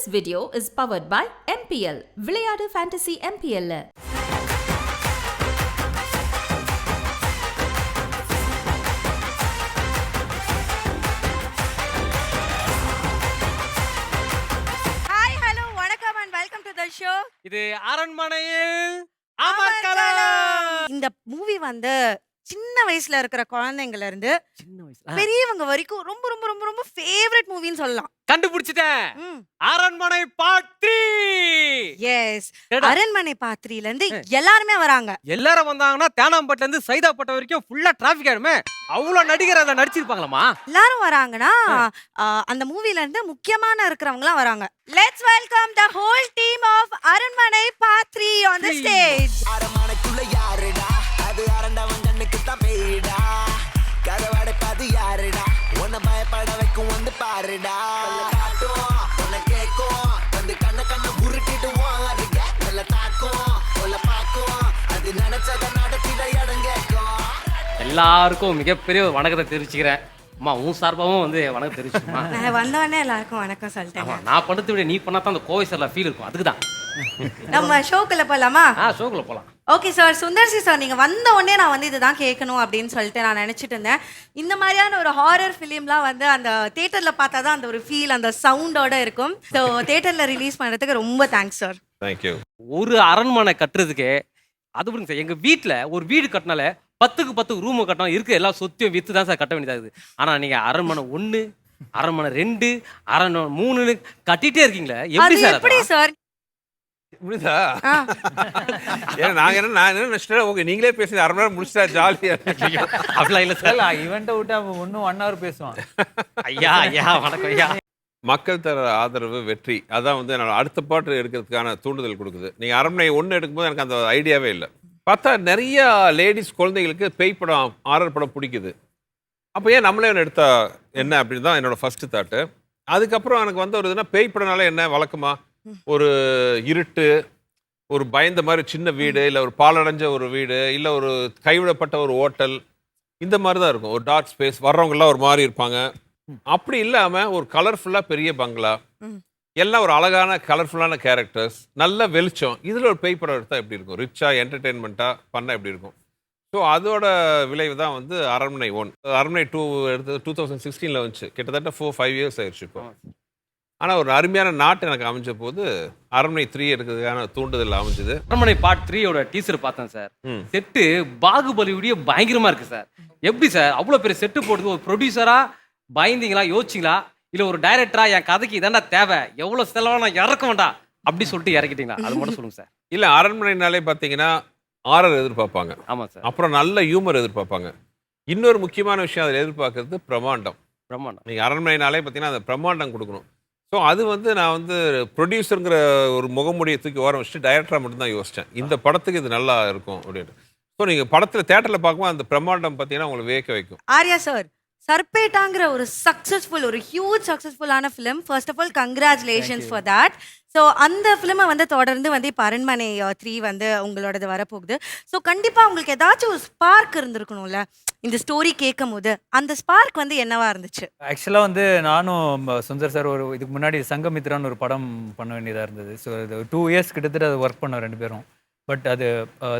This video is powered by MPL. விளையாடு fantasy MPL. -ல. Hi hello வணக்கம் and welcome to the show இது அரண்மனையில் அமர்கலம் இந்த மூவி வந்து சின்ன வயசுல இருக்கிற குழந்தைங்கல இருந்து சின்ன வயசுல பெரியவங்க வரைக்கும் ரொம்ப ரொம்ப ரொம்ப ரொம்ப ஃபேவரட் மூவின்னு சொல்லலாம். கண்டுபிடிச்சிட்டேன். அரண்மனை பார்ட் த்ரீ எஸ். அரண்மனை பாத்திரில இருந்து எல்லாருமே வராங்க. எல்லாரும் வந்தாங்கன்னா தேனாம்பட்டுல இருந்து சைதாப்பட்ட வரைக்கும் ஃபுல்லா டிராபிக் ஆயிடுமே. அவ்வளவு நடிகர் அதுல நடிச்சிருப்பாங்களாமா எல்லாரும் வராங்கன்னா அந்த மூவில இருந்து முக்கியமான இருக்கிறவங்கலாம் வராங்க. Let's welcome the whole team of Aranmanai பாத்ரி on the stage அரமனைக்குள்ள யாருடா? அது அரண்டவன் கண்ணுக்கு தான் பேயிடா கதவடைப்பாது யாருடா? உன்னை பயப்பட வைக்கும் வந்து பாருடா. நல்ல காட்டும் உன்னை கேட்கும் வந்து கண்ண கண்ண உருட்டிட்டு வாருங்க நல்ல தாக்கும் உள்ள பார்க்கும் அது நினைச்சத நடத்திட இடம் கேட்கும். எல்லாருக்கும் மிகப்பெரிய வணக்கத்தை தெரிவிச்சுக்கிறேன். அம்மா உன் சார்பாகவும் வந்து வணக்கம் தெரிவிச்சுமா நான் வந்தவொடனே எல்லாருக்கும் வணக்கம் சொல்லிட்டேன் ஆமா நான் பண்ணதை விட நீ பண்ணா தான் அந்த கோவை சார்ல ஃபீல் இருக்கும். அதுக்கு தான் நம்ம ஷோக்குள்ள போலாமா? ஆ ஷோக்குள்ள போலாம். Okay sir Sundar C sir நீங்க வந்த உடனே நான் வந்து இதுதான் கேட்கணும் அப்படின்னு சொல்லிட்டு நான் நினைச்சிட்டு இருந்தேன். இந்த மாதிரியான ஒரு ஹாரர் ஃபிலிம்லாம் வந்து அந்த தியேட்டர்ல பார்த்தா தான் அந்த ஒரு ஃபீல் அந்த சவுண்டோட இருக்கும். ஸோ தியேட்டர்ல ரிலீஸ் பண்றதுக்கு ரொம்ப தேங்க்ஸ் சார் தேங்க்யூ ஒரு அரண்மனை கட்டுறதுக்கு அது விடுங்க சார் எங்க வீட்ல ஒரு வீடு கட்டினால பத்துக்கு பத்துக்கு ரூம் கட்டணும் இருக்க எல்லா சொத்தையும் வித்து தான் சார் கட்ட வேண்டியதா இருக்குது. ஆனா நீங்க அரண்மனை ஒண்ணு அரண்மனை ரெண்டு அரண்மனை மூணுன்னு கட்டிட்டே இருக்கீங்களே. எப்படி சார் எப்படி? சார்? ஏன்னா நாங்க என்ன நான் என்ன நினைச்சிட்டேன்? ஓகே நீங்களே பேசி அரை மணி நேரம் முடிச்சிட்டா ஜாலியா அப்படிலாம் இல்ல சார். இவன்ட்ட விட்டு அவன் ஒன்றும் ஒன் ஹவர் பேசுவான். ஐயா ஐயா வணக்கம் ஐயா. மக்கள் தர ஆதரவு வெற்றி. அதான் வந்து என்னோட அடுத்த பாட்டு எடுக்கிறதுக்கான தூண்டுதல் கொடுக்குது. நீங்க அரண்மனை ஒன்று எடுக்கும்போது எனக்கு அந்த ஐடியாவே இல்லை. பார்த்தா நிறைய லேடிஸ் குழந்தைகளுக்கு பேய் படம் ஆரர் படம் பிடிக்குது. அப்போ ஏன் நம்மளே ஒன்று எடுத்தா என்ன அப்படின்னு தான் என்னோட ஃபர்ஸ்ட் தாட்டு அதுக்கப்புறம் எனக்கு வந்து ஒரு இதுனா பேய் படம்னால என்ன வழக்கமா? ஒரு இருட்டு ஒரு பயந்த மாதிரி சின்ன வீடு இல்லை ஒரு பாலடைஞ்ச ஒரு வீடு இல்லை ஒரு கைவிடப்பட்ட ஒரு ஹோட்டல் இந்த மாதிரி தான் இருக்கும். ஒரு டார்க் ஸ்பேஸ் வர்றவங்கெல்லாம் ஒரு மாதிரி இருப்பாங்க. அப்படி இல்லாமல் ஒரு கலர்ஃபுல்லாக பெரிய பங்களா. எல்லாம் ஒரு அழகான கலர்ஃபுல்லான கேரக்டர்ஸ் நல்ல வெளிச்சம். இதில் ஒரு பேய் படம் எடுத்தால் எப்படி இருக்கும்? ரிச்சாக என்டர்டெயின்மெண்ட்டாக பண்ணால் எப்படி இருக்கும்? ஸோ அதோட விளைவு தான் வந்து அரண்மனை ஒன் அரண்மனை டூ எடுத்தது டூ தௌசண்ட் சிக்ஸ்டீனில் வந்துச்சு. கிட்டத்தட்ட ஃபோர் ஃபைவ் இயர்ஸ் ஆயிடுச்சு இப்போ. ஆனால் ஒரு அருமையான நாட்டு எனக்கு அமைஞ்ச போது அரண்மனை த்ரீ எடுக்கிறதுக்கான தூண்டுதல் அமைஞ்சது. அரண்மனை பார்ட் த்ரீயோட டீசர் பார்த்தேன் சார். செட்டு பாகுபலியுடைய பயங்கரமா இருக்கு சார் எப்படி சார் அவ்வளோ பெரிய செட்டு போட்டு ஒரு ப்ரொடியூசரா பயந்தீங்களா யோசிச்சிங்களா? இல்ல ஒரு டைரக்டரா என் கதைக்கு இதாண்டா தேவை. எவ்வளவு செலவா நான் இறக்க வேண்டாம் அப்படி சொல்லிட்டு இறக்கிட்டீங்களா? அது மட்டும் சொல்லுங்க சார். இல்லை அரண்மனைனாலே பார்த்தீங்கன்னா ஆரர் எதிர்பார்ப்பாங்க. ஆமா சார். அப்புறம் நல்ல ஹியூமர் எதிர்பார்ப்பாங்க. இன்னொரு முக்கியமான விஷயம் அதில் எதிர்பார்க்கறது பிரம்மாண்டம். பிரம்மாண்டம். நீங்கள் அரண்மனைனாலே பார்த்தீங்கன்னா அந்த பிரம்மாண்டம் கொடுக்கணும். ஸோ அது வந்து நான் வந்து ப்ரொடியூசருங்கிற ஒரு முகமுடியை தூக்கி ஓரம் வச்சுட்டு டைரக்டராக மட்டும்தான் யோசித்தேன் இந்த படத்துக்கு இது நல்லா இருக்கும் அப்படின்ட்டு. ஸோ நீங்கள் படத்தில் தேட்டரில் பார்க்கும்போது அந்த பிரம்மாண்டம் பார்த்தீங்கன்னா உங்களை வியக்க வைக்கும். ஆர்யா சார் சர்பேட்டாங்கிற ஒரு சக்சஸ்ஃபுல் ஒரு huge சக்சஸ்ஃபுல்லான film first of all congratulations for that so அந்த ஃபிலிமை வந்து தொடர்ந்து வந்து இப்போ அரண்மனை த்ரீ வந்து உங்களோடது வரப்போகுது. ஸோ கண்டிப்பாக உங்களுக்கு ஏதாச்சும் ஒரு ஸ்பார்க் இருந்திருக்கணும்ல. இந்த ஸ்டோரி கேட்கும் போது அந்த ஸ்பார்க் வந்து என்னவா இருந்துச்சு? ஆக்சுவலாக வந்து நானும் சுந்தர் சார் ஒரு இதுக்கு முன்னாடி சங்கமித்ரான்னு ஒரு படம் பண்ண வேண்டியதாக இருந்தது. ஸோ இது டூ இயர்ஸ் கிட்டத்தட்ட அது ஒர்க் பண்ணோம் ரெண்டு பேரும். பட் அது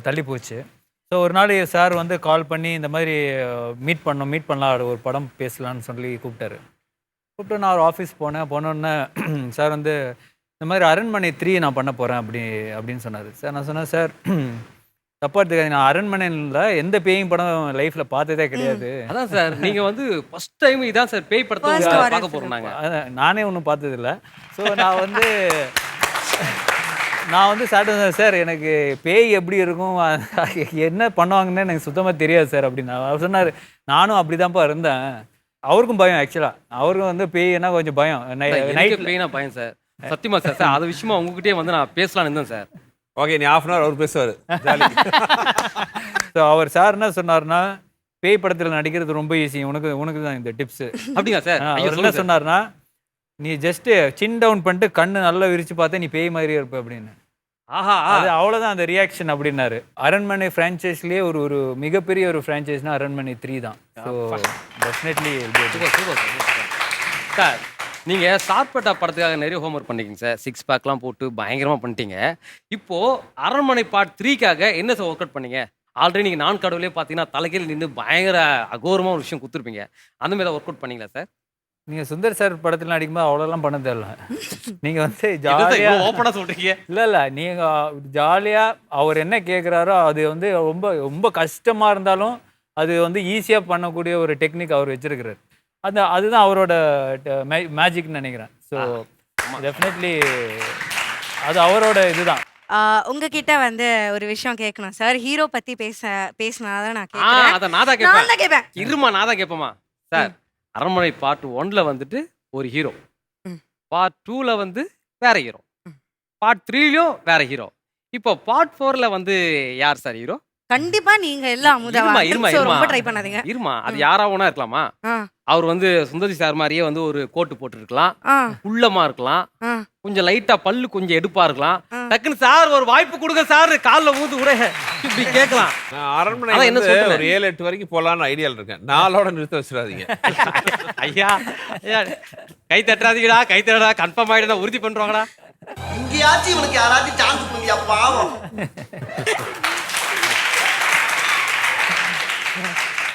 தள்ளி போச்சு. ஸோ ஒரு நாள் சார் வந்து கால் பண்ணி இந்த மாதிரி மீட் பண்ணோம் மீட் பண்ணலாம் ஒரு படம் பேசலாம்னு சொல்லி கூப்பிட்டாரு. கூப்பிட்டு நான் ஒரு ஆஃபீஸ் போனேன். போனோடனே சார் வந்து இந்த மாதிரி அரண்மனை த்ரீ நான் பண்ண போகிறேன் அப்படி அப்படின்னு சொன்னார். சார் நான் சொன்னேன் சார் தப்பா எடுத்துக்காதீங்க. நான் அரண்மனையில் எந்த பேயும் படம் லைஃப்பில் பார்த்ததே கிடையாது. அதான் சார் நீங்க வந்து ஃபர்ஸ்ட் டைம் இதான் சார் பேய் படத்தை பார்க்க. போறோம் நாங்க. அதான் நானே ஒன்றும் பார்த்ததில்ல. ஸோ நான் வந்து நான் வந்து சாப்பிட்டு சார் எனக்கு பேய் எப்படி இருக்கும்? என்ன பண்ணுவாங்கன்னு எனக்கு சுத்தமாக தெரியாது சார் அப்படின்னு. அவர் சொன்னார் நானும் அப்படிதான்ப்பா இருந்தேன். அவருக்கும் பயம் ஆக்சுவலாக அவருக்கும் வந்து பேய்னா கொஞ்சம் பயம். நைட் பேய்னா பயம் சார். சத்தியமா சார் சார் அது விஷயமா உங்ககிட்டயே வந்து நான் பேசலாம்னு இருந்தேன் சார். ஓகே நீ ஆஃப் அன் அவர் அவர் பேசுவார். ஸோ அவர் சார் என்ன சொன்னார்னா பேய் படத்தில் நடிக்கிறது ரொம்ப ஈஸி உனக்கு உனக்கு தான் இந்த டிப்ஸு அப்படிங்களா சார்? அவர் என்ன. சொன்னார்னா நீ ஜஸ்ட் சின் டவுன் பண்ணிட்டு கண்ணு நல்லா விரிச்சு பார்த்தா நீ பேய் மாதிரியே இருப்ப அப்படின்னு. ஆஹா. அது அவ்வளோதான் அந்த ரியாக்ஷன் அப்படின்னாரு. அரண்மனை ஃப்ரான்ச்சைஸ்லேயே ஒரு ஒரு மிகப்பெரிய ஒரு ஃப்ரான்ச்சைஸ்னா அரண்மனை த்ரீ தான். So definitely sir super sir. Sir நீங்க சார்பேட்டா படத்துக்காக நிறைய ஹோம்ஒர்க் பண்ணிக்கிங்க சார். சிக்ஸ் பேக்லாம் போட்டு பயங்கரமா பண்ணிட்டீங்க. இப்போ அரண்மனை பார்ட் த்ரீக்காக என்ன சார் ஒர்க் அவுட் பண்ணீங்க? ஆல்ரெடி நீங்க நான் கடவுளே பார்த்தீங்கன்னா தலைகீழ் நின்று பயங்கர அகோரமா ஒரு விஷயம் கொடுத்துருப்பீங்க. அந்த மாதிரி ஒர்க் அவுட் பண்ணீங்களா சார்? நீங்க சுந்தர் சார் படத்துல நடிக்கும்போது அவ்வளோலாம் பண்ண தெரியல நீங்க வந்து ஜாலியா ஓப்பனா சொல்றீங்க? இல்ல இல்ல. நீங்க ஜாலியா அவர் என்ன கேக்குறாரோ அது வந்து ரொம்ப ரொம்ப கஷ்டமா இருந்தாலும் அது வந்து ஈஸியா பண்ணக்கூடிய ஒரு டெக்னிக் அவர் வச்சிருக்கிறார். அந்த அதுதான் அவரோட மேஜிக்னு நினைக்கிறேன். ஸோ டெஃபினெட்லி அது அவரோட இதுதான். உங்ககிட்ட வந்து ஒரு விஷயம் கேட்கணும். சார் ஹீரோ பத்தி பேச பேசினாதான் நான் கேட்கிறேன் அத நான் தான் கேட்பேன். இருமா நான் தான் கேட்பேமா? சார் அரண்மனை பார்ட் ஒன்ல வந்துட்டு ஒரு ஹீரோ. பார்ட் டூல வந்து வேற ஹீரோ பார்ட் த்ரீலயும் வேற ஹீரோ இப்போ பார்ட் ஃபோர்ல வந்து யார் சார் ஹீரோ கண்டிப்பா நீங்க எல்லாம் அமுதா இருமா, இருமா, ரொம்ப. ட்ரை பண்ணாதீங்க. இருமா அது யாரா வேணா இருக்கலாமா? அவர் வந்து சுந்தரி சார் மாதிரியே வந்து ஒரு கோட்டு போட்டுருக்கலாம். உள்ளமா இருக்கலாம். கொஞ்சம் லைட்டா பல்லு கொஞ்சம் எடுப்பா இருக்கலாம். ஆ. டக்குன்னு சார் ஒரு வாய்ப்பு கொடுங்க சார். கால்ல ஊந்து கூட இப்படி கேட்கலாம். நான் அரண்மனை என்ன சொல்றேன். ஒரு ஏழு எட்டு வரைக்கும் போலான்னு ஐடியால இருக்கேன். நாளோட நிறுத்த வச்சிடாதீங்க. ஐயா ஐயா, கை தட்டுறாதீங்கடா கை தட்டுறா கன்ஃபார்ம் ஆயிடுதா உறுதி பண்றாங்கடா. இங்கேயாச்சும் இவனுக்கு யாராச்சும் சான்ஸ் கொடுங்கயா பாவம்.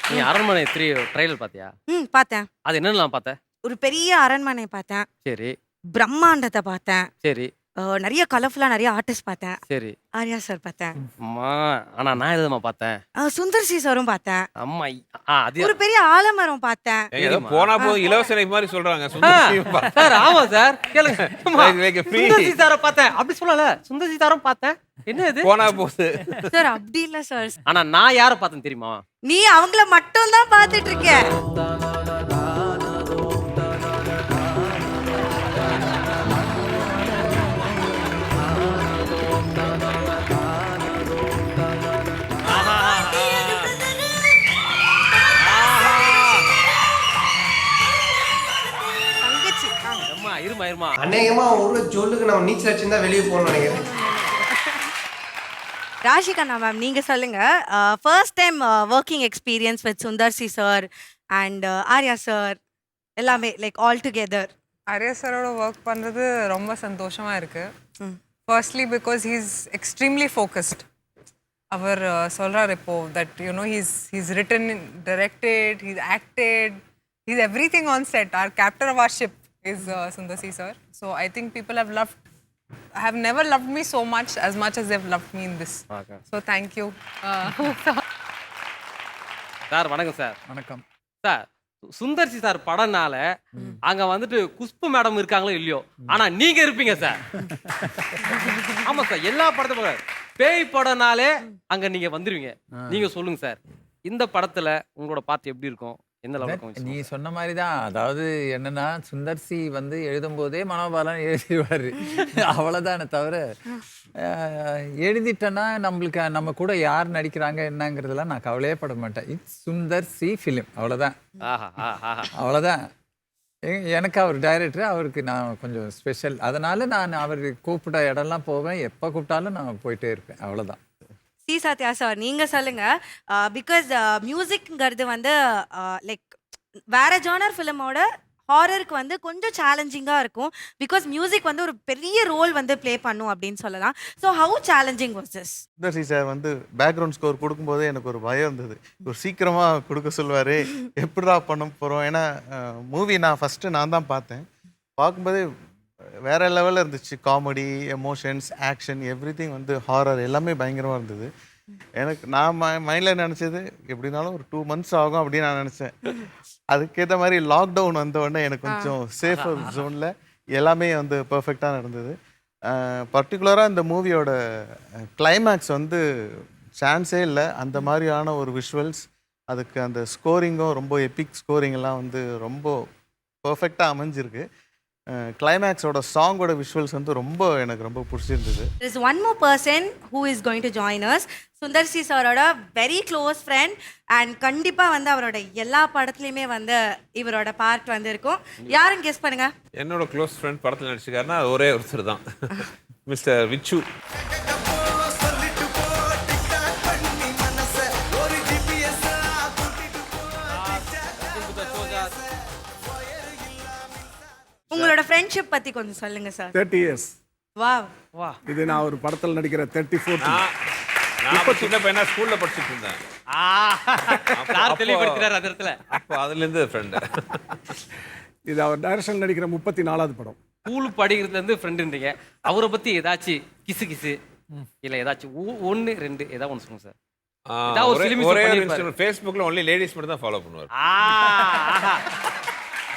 நீ அரண்மனை த்ரீ ட்ரைலர் பாத்தியா? ம் பார்த்தேன் அது என்னன்னு பார்த்தேன் ஒரு பெரிய அரண்மனை பார்த்தேன் சரி. பிரம்மாண்டத்தை பார்த்தேன் சரி. அஹ் நிறைய கலர்ஃபுல்லா நிறைய ஆர்டிஸ்ட் பார்த்தேன் சரி. ஆர்யா சார் பார்த்தேன் அம்மா ஆனா நான் எதுமா பார்த்தேன் அஹ் சுந்தர் சி சாரும் பார்த்தேன் அம்மா ஆ அது ஒரு பெரிய ஆலமரம் பார்த்தேன் ஏங்க, ஏதோ சரிம்மா. போனா போதும் இலவச மாதிரி சொல்றாங்க சார் ஆமா சார் கேளுங்க. அம்மா, Like- like a free. Sundar சீதாரை பார்த்தேன் அப்படி சொல்லல. சுந்தர் சீதாரும் பார்த்தேன் என்ன இது? போனா போகுது சார் அப்படி இல்ல சார். ஆனா நான் யாரை பார்த்தேன் தெரியுமா? நீ அவங்கள மட்டும் தான் பார்த்துட்டு இருக்க தங்கச்சி ஆ. அம்மா இருமா இருமா. அநேகமா ஒரு ஜொல்லுக்கு நம்ம நீச்சல் அடிச்சிருந்தா வெளியே போகணும்னு நினைக்கிறேன். ராஷிகண்ணா மேம் நீங்க சொல்லுங்க. First time working experience with Sundar C sir and Arya sir எல்லாமே லைக் ஆல் டுகெதர் ஆர்யா சாரோட ஒர்க் பண்ணுறது ரொம்ப சந்தோஷமா இருக்கு. ம். Firstly because he's extremely focused our uh, சொல்றார் இப்போ that you know he's he's written directed he's acted he's everything on set our captain of our ship is Sundar C sir so I think people have love have never loved me so much as much as they've loved me in this. Okay. So thank you. Uh, sir வணக்கம் sir. வணக்கம். Sir Sundar C sir படம்னால அங்க வந்துட்டு Khushbu madam இருக்காங்களோ இல்லையோ ஆனா நீங்க இருப்பீங்க சார். ஆமா சார் எல்லா படத்தை பாருங்க. பேய் படம்னாலே அங்க நீங்க வந்துருவீங்க. நீங்க சொல்லுங்க சார். இந்த படத்துல உங்களோட பார்ட் எப்படி இருக்கும்? எந்த நீ சொன்ன மாதிரி தான் அதாவது என்னன்னா சுந்தர்சி வந்து எழுதும்போதே மனோபாலன் எழுதிடுவார். அவ்வளோதானே தவிர எழுதிட்டேன்னா நம்மளுக்கு நம்ம கூட யார் நடிக்கிறாங்க என்னங்கிறதெல்லாம் நான் கவலையே பட மாட்டேன். இட்ஸ் சுந்தர் சி ஃபிலிம் அவ்வளோதான் அவ்வளோதான் எனக்கு அவர் டைரக்டர் அவருக்கு நான் கொஞ்சம் ஸ்பெஷல் அதனால நான் அவர் கூப்பிட்ட இடம்லாம் போவேன். எப்போ கூப்பிட்டாலும் நான் போயிட்டே இருப்பேன். அவ்வளோதான் சி சத்யா சார் நீங்க சொல்லுங்க. பிகாஸ் மியூசிக்ங்கிறது வந்து லைக் வேற ஜானர் ஃபிலிமோட ஹாரருக்கு வந்து கொஞ்சம் சேலஞ்சிங்காக இருக்கும். பிகாஸ் மியூசிக் வந்து ஒரு பெரிய ரோல் வந்து ப்ளே பண்ணும் அப்படின்னு சொல்லலாம். So how challenging was this Sundar C sir வந்து பேக்ரவுண்ட் ஸ்கோர் கொடுக்கும்போதே எனக்கு ஒரு பயம் இருந்தது. ஒரு சீக்கிரமாக கொடுக்க சொல்லுவார். எப்படிடா பண்ண போகிறோம் ஏன்னா மூவி நான் ஃபஸ்ட்டு நான் தான் பார்த்தேன். பார்க்கும்போதே வேற லெவலில் இருந்துச்சு. காமெடி எமோஷன்ஸ் ஆக்ஷன் எவ்ரி வந்து ஹாரர் எல்லாமே பயங்கரமாக இருந்தது. எனக்கு நான் மைண்டில் நினச்சது எப்படினாலும் ஒரு டூ மந்த்ஸ் ஆகும் அப்படின்னு நான் நினச்சேன். அதுக்கேற்ற மாதிரி லாக்டவுன் வந்த உடனே எனக்கு கொஞ்சம் சேஃபர் ஜோனில் எல்லாமே வந்து பர்ஃபெக்டாக நடந்தது. பர்டிகுலராக இந்த மூவியோட கிளைமேக்ஸ் வந்து சான்ஸே இல்லை. அந்த மாதிரியான ஒரு விஷுவல்ஸ் அதுக்கு அந்த ஸ்கோரிங்கும் ரொம்ப எபிக் ஸ்கோரிங் எல்லாம் வந்து ரொம்ப பர்ஃபெக்டாக அமைஞ்சிருக்கு. கிளைமேக்ஸோட சாங்கோட விஷுவல்ஸ் வந்து ரொம்ப எனக்கு ரொம்ப பிடிச்சிருந்தது. Is one more person who is going to join us Sundar C சாரோட வெரி க்ளோஸ் ஃப்ரெண்ட் அண்ட் கண்டிப்பாக வந்து அவரோட எல்லா படத்துலையுமே வந்து இவரோட பார்ட் வந்து இருக்கும் யாரும் கெஸ் பண்ணுங்க என்னோட க்ளோஸ் ஃப்ரெண்ட் படத்தில் நடிச்சிருக்காருன்னா ஒரே ஒருத்தர் தான் மிஸ்டர் விச்சு உங்களோட ஃப்ரெண்ட்ஷிப் பத்தி கொஞ்சம் சொல்லுங்க சார் தேர்ட்டி இயர்ஸ் வாவ் வா. இது நான் ஒரு படத்தில் நடிக்கிற தேர்ட்டி ஃபோர்த் நான் சின்ன பையனா ஸ்கூல்ல படிச்சுட்டு இருந்தேன். சார் தெளிவுபடுத்துறாரு அந்த இடத்துல. அப்போ அதுலேருந்து ஃப்ரெண்டு இது அவர் டைரக்ஷன் நடிக்கிற முப்பத்தி நாலாவது படம். ஸ்கூல் படிக்கிறதுல இருந்து ஃப்ரெண்டுன்றீங்க அவரை பத்தி ஏதாச்சும் கிசு கிசு இல்ல ஏதாச்சும் ஒ- ஒண்ணு ரெண்டு ஏதாவது ஒன்று சொல்லுங்க சார் ஒரு ஃபேஸ்புக்கில் ஒன்லி லேடிஸ் மட்டும் தான் ஃபாலோ பண்ணுவார்.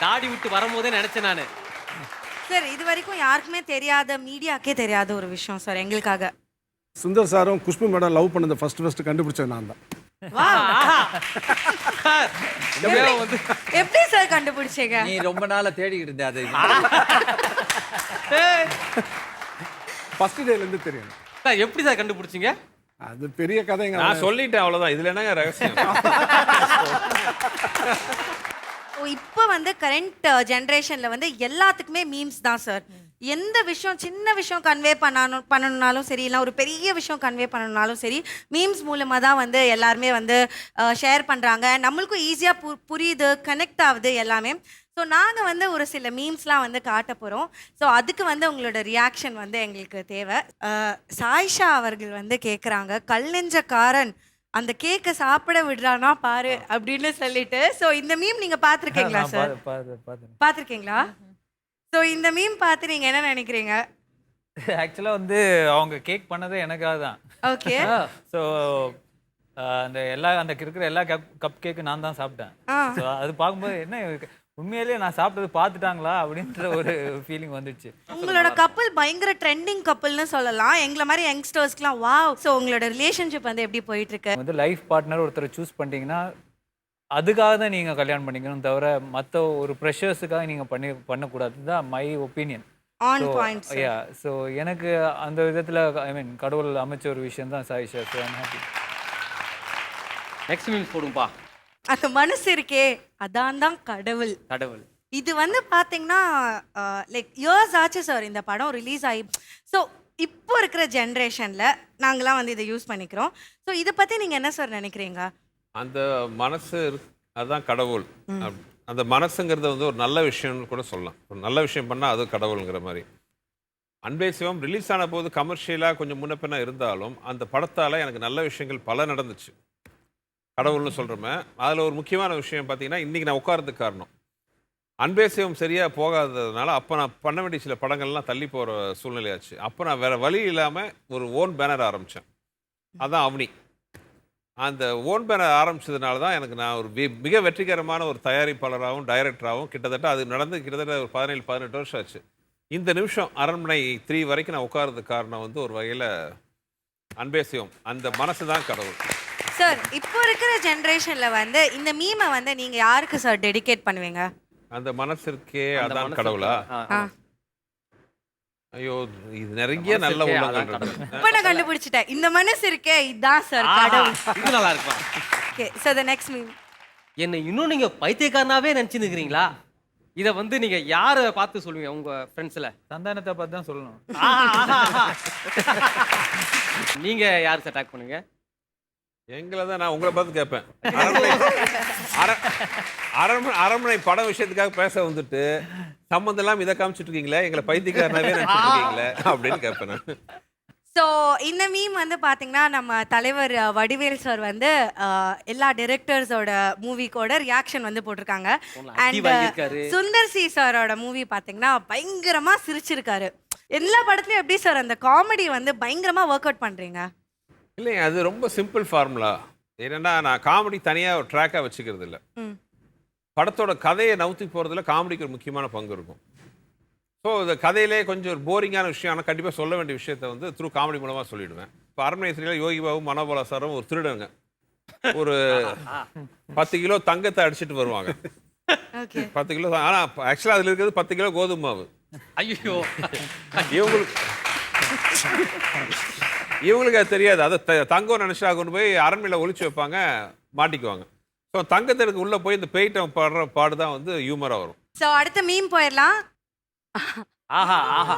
தாடி விட்டு வரும்போதே நினைச்சேன் நானு. சார் இது வரைக்கும் யாருக்குமே தெரியாத மீடியாக்கே தெரியாத ஒரு விஷயம் சார் எங்களுக்காக. சுந்தர் சாரும் குஷ்பு மேடம் லவ் பண்ணதை ஃபர்ஸ்ட் ஃபர்ஸ்ட் கண்டுபிடிச்சது நான் தான். எப்படி சார் கண்டுபிடிச்சீங்க? நீ ரொம்ப நாளா தேடிக்கிட்டு இருந்த அதை. ஃபர்ஸ்ட் டேலேருந்து தெரியும். சார், எப்படி சார் கண்டுபிடிச்சீங்க? அது பெரிய கதைங்க. நான் சொல்லிட்டேன் அவ்வளவுதான். இதுல என்னங்க ரகசியம்? இப்போ வந்து கரண்ட் ஜென்ரேஷனில் வந்து எல்லாத்துக்குமே மீம்ஸ் தான் சார் எந்த விஷயம் சின்ன விஷயம் கன்வே பண்ணணும் பண்ணணும்னாலும் சரி இல்லை ஒரு பெரிய விஷயம் கன்வே பண்ணணும்னாலும் சரி மீம்ஸ் மூலமாக தான் வந்து எல்லாருமே வந்து ஷேர் பண்ணுறாங்க நம்மளுக்கும் ஈஸியாக பு புரியுது கனெக்ட் ஆகுது எல்லாமே. ஸோ நாங்கள் வந்து ஒரு சில மீம்ஸ்லாம் வந்து காட்ட போகிறோம் ஸோ அதுக்கு வந்து உங்களோட ரியாக்ஷன் வந்து எங்களுக்கு தேவை. சாய்ஷா அவர்கள் வந்து கேட்குறாங்க கல் நெஞ்சக்காரன் அந்த கேக்கை சாப்பிட விடுறானா பாரு அப்படின்னு சொல்லிட்டு ஸோ இந்த மீம் நீங்கள் பார்த்துருக்கீங்களா சார் பார்த்துருக்கீங்களா? ஸோ இந்த மீம் பார்த்து நீங்கள் என்ன நினைக்கிறீங்க? ஆக்சுவலாக வந்து அவங்க கேக் பண்ணதே எனக்காக தான் ஓகே ஸோ அந்த எல்லா அந்த இருக்கிற எல்லா கப் கப் கேக்கு நான் தான் சாப்பிட்டேன். ஸோ அது பார்க்கும்போது என்ன உண்மையிலேயே நான் சாப்பிட்டது பார்த்துட்டாங்களா அப்படின்ற ஒரு ஃபீலிங் வந்துடுச்சு உங்களோட கப்பல் பயங்கர ட்ரெண்டிங் கப்பல்னு சொல்லலாம். எங்களை மாதிரி யங்ஸ்டர்ஸ்க்குலாம் வாவ் ஸோ உங்களோட ரிலேஷன்ஷிப் வந்து எப்படி போயிட்டு இருக்கு வந்து லைஃப் பார்ட்னர் ஒருத்தரை சூஸ் பண்ணிட்டீங்கன்னா அதுக்காக தான் நீங்கள் கல்யாணம் பண்ணிக்கணும் தவிர மற்ற ஒரு ப்ரெஷர்ஸுக்காக நீங்கள் பண்ணி பண்ணக்கூடாது. தான் my opinion on point yeah so எனக்கு அந்த விதத்தில் ஐ மீன் கடவுள் அமைச்ச ஒரு விஷயம் தான் சாயிஷா ஸோ நெக்ஸ்ட் மீன்ஸ் போடும்பா அந்த மனசு இருக்கே அதான் தான் கடவுள். கடவுள். இது வந்து பார்த்தீங்கன்னா லைக் இயர்ஸ் ஆச்சு சார் இந்த படம் ரிலீஸ் ஆகி. ஸோ இப்போ இருக்கிற ஜென்ரேஷனில் நாங்களாம் வந்து இதை யூஸ் பண்ணிக்கிறோம். ஸோ இதை பற்றி நீங்கள் என்ன சார் நினைக்கிறீங்க? அந்த மனசு அதுதான் கடவுள். அந்த மனசுங்கிறது வந்து ஒரு நல்ல விஷயம்னு கூட சொல்லலாம். ஒரு நல்ல விஷயம் பண்ணால் அது கடவுளுங்கிற மாதிரி. அன்பே சிவம் ரிலீஸ் ஆன போது கமர்ஷியலாக கொஞ்சம் முன்ன பின்ன இருந்தாலும் அந்த படத்தால் எனக்கு நல்ல விஷயங்கள் பல நடந்துச்சு. கடவுள்னு சொல்கிறோமே அதில் ஒரு முக்கியமான விஷயம் பார்த்தீங்கன்னா இன்றைக்கி நான் உட்காரதுக்கு காரணம். அன்பே சேவம் சரியாக போகாததுனால அப்போ நான் பண்ண வேண்டிய சில படங்கள்லாம் தள்ளி போகிற சூழ்நிலையாச்சு. அப்போ நான் வேறு வழி இல்லாமல் ஒரு ஓன் பேனர் ஆரம்பித்தேன் அதுதான் அவனி. அந்த ஓன் பேனர் ஆரம்பிச்சதுனால தான் எனக்கு நான் ஒரு மிக வெற்றிகரமான ஒரு தயாரிப்பாளராகவும் டைரக்டராகவும் கிட்டத்தட்ட அது நடந்து கிட்டத்தட்ட ஒரு பதினேழு பதினெட்டு வருஷம் ஆச்சு. இந்த நிமிஷம் அரண்மனை த்ரீ வரைக்கும் நான் உட்காரதுக்கு காரணம் வந்து ஒரு வகையில் அன்பேசியம் அந்த மனசு தான் கடவுள். சார் இப்போ இருக்கிற ஜென்ரேஷனில் வந்து இந்த மீமை வந்து நீங்கள் யாருக்கு சார் டெடிகேட் பண்ணுவீங்க? அந்த மனசிற்கே அதான் கடவுளா. ஐயோ இது நிறைய நல்ல உள்ளங்கள். இப்போ நான் கண்டுபிடிச்சிட்டேன். இந்த மனசு இருக்கே இதுதான் சார் கடவுள். இது நல்லா இருக்கும்? Okay so the next meme என்னை இன்னும் நீங்க பைத்தியக்காரனாவே நினைச்சு நிக்கிறீங்களா இத வந்து நீங்க யாரை பார்த்து சொல்லுவீங்க உங்க ஃப்ரெண்ட்ஸ்ல சந்தானத்தை பார்த்து தான் சொல்லணும். நீங்க யாருக்கு அட்டாக் பண்ணுவீங்க? எங்களை தான் நான் உங்களை பார்த்து கேட்பேன். அரண்மனை அர- அரண்மனை படம் விஷயத்துக்காக பேச வந்துட்டு சம்மந்தம் இல்லாம இதை காமிச்சிட்டு இருக்கீங்களே எங்களை பைத்தியக்காரனாவே நினைச்சிட்டு இருக்கீங்களே அப்படின்னு கேட்பேன் நான். ஸோ இந்த மீம் வந்து பார்த்தீங்கன்னா நம்ம தலைவர் வடிவேல் சார் வந்து எல்லா டிரெக்டர்ஸோட மூவிக்கோட ரியாக்ஷன் வந்து போட்டிருக்காங்க. அண்ட். சுந்தர் சி சாரோட மூவி பார்த்தீங்கன்னா பயங்கரமா சிரிச்சிருக்காரு. எல்லா படத்துலயும் எப்படி சார் அந்த காமெடி வந்து பயங்கரமா ஒர்க் அவுட் பண்றீங்க? இல்லைங்க அது ரொம்ப சிம்பிள் ஃபார்முலா என்னன்னா நான் காமெடி தனியாக ஒரு ட்ராக்காக வச்சுக்கிறது இல்லை. படத்தோட கதையை நவுத்தி போகிறதுல காமெடிக்கு ஒரு முக்கியமான பங்கு இருக்கும். ஸோ இந்த கதையிலே கொஞ்சம் ஒரு போரிங்கான விஷயம் ஆனால் கண்டிப்பாக சொல்ல வேண்டிய விஷயத்த வந்து த்ரூ காமெடி மூலமாக சொல்லிடுவேன். இப்போ அரண்மனை சிறையில் யோகி பாபு மனோபாலா சாரும் ஒரு திருடங்க ஒரு பத்து கிலோ தங்கத்தை அடிச்சிட்டு வருவாங்க. ஓகே. பத்து கிலோ ஆனால் ஆக்சுவலாக அதில் இருக்கிறது பத்து கிலோ கோதுமை மாவு. ஐயோ. இவங்களுக்கு இவங்களுக்கு அது தெரியாது. அதை த- தங்கம் நினச்சா கொண்டு போய் அரண்மையில் ஒளிச்சு வைப்பாங்க மாட்டிக்குவாங்க. ஸோ தங்கத்திற்கு உள்ளே போய் இந்த பெயிட்டம் பாடுற பாடு தான் வந்து ஹியூமராக வரும். ஸோ அடுத்த மீம் போயிடலாம். ஆஹா ஆஹா.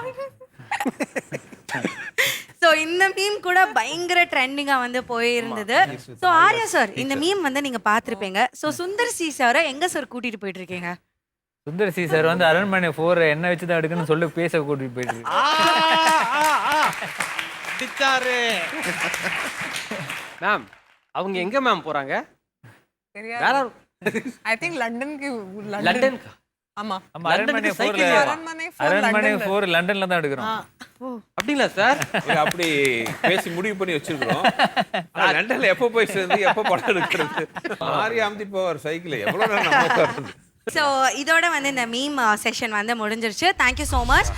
ஸோ இந்த மீம் கூட பயங்கர ட்ரெண்டிங்கா வந்து போயிருந்தது. ஸோ ஆர்யா சார் இந்த மீம் வந்து நீங்க பார்த்திருப்பீங்க. ஸோ சுந்தர் சி சாரை எங்க சார் கூட்டிட்டு போயிட்டு இருக்கீங்க சுந்தர் சி சார் வந்து அரண்மனை ஃபோர் என்ன வச்சு தான் எடுக்கணும்னு சொல்லி பேச கூட்டிட்டு போயிட்டு மேம் அவங்க எங்க மேம் போறாங்க? தெரியாது. ஐ திங்க் லண்டனுக்கு லண்டன் ஆமா. நம்ம அரண்மனை லண்டனுக்கு ஃபோர்ல cycle அரண்மனை four அரண்மனை லண்டன்ல. ஃபோர் லண்டன்ல தான் எடுக்கிறோம். அப்படிங்களா சார் அப்படி பேசி முடிவு பண்ணி வச்சிருக்கிறோம். ஆனா லண்டன்ல எப்போ போய் சேர்ந்து எப்போ படம் எடுக்கிறது? மாறி அமுத்தி போவார் சைக்கிள். எவ்வளவு நேரம் நம்ம உட்கார்றது ஸோ இதோட வந்து இந்த மீம் செஷன் வந்து முடிஞ்சிருச்சு. Thank you so much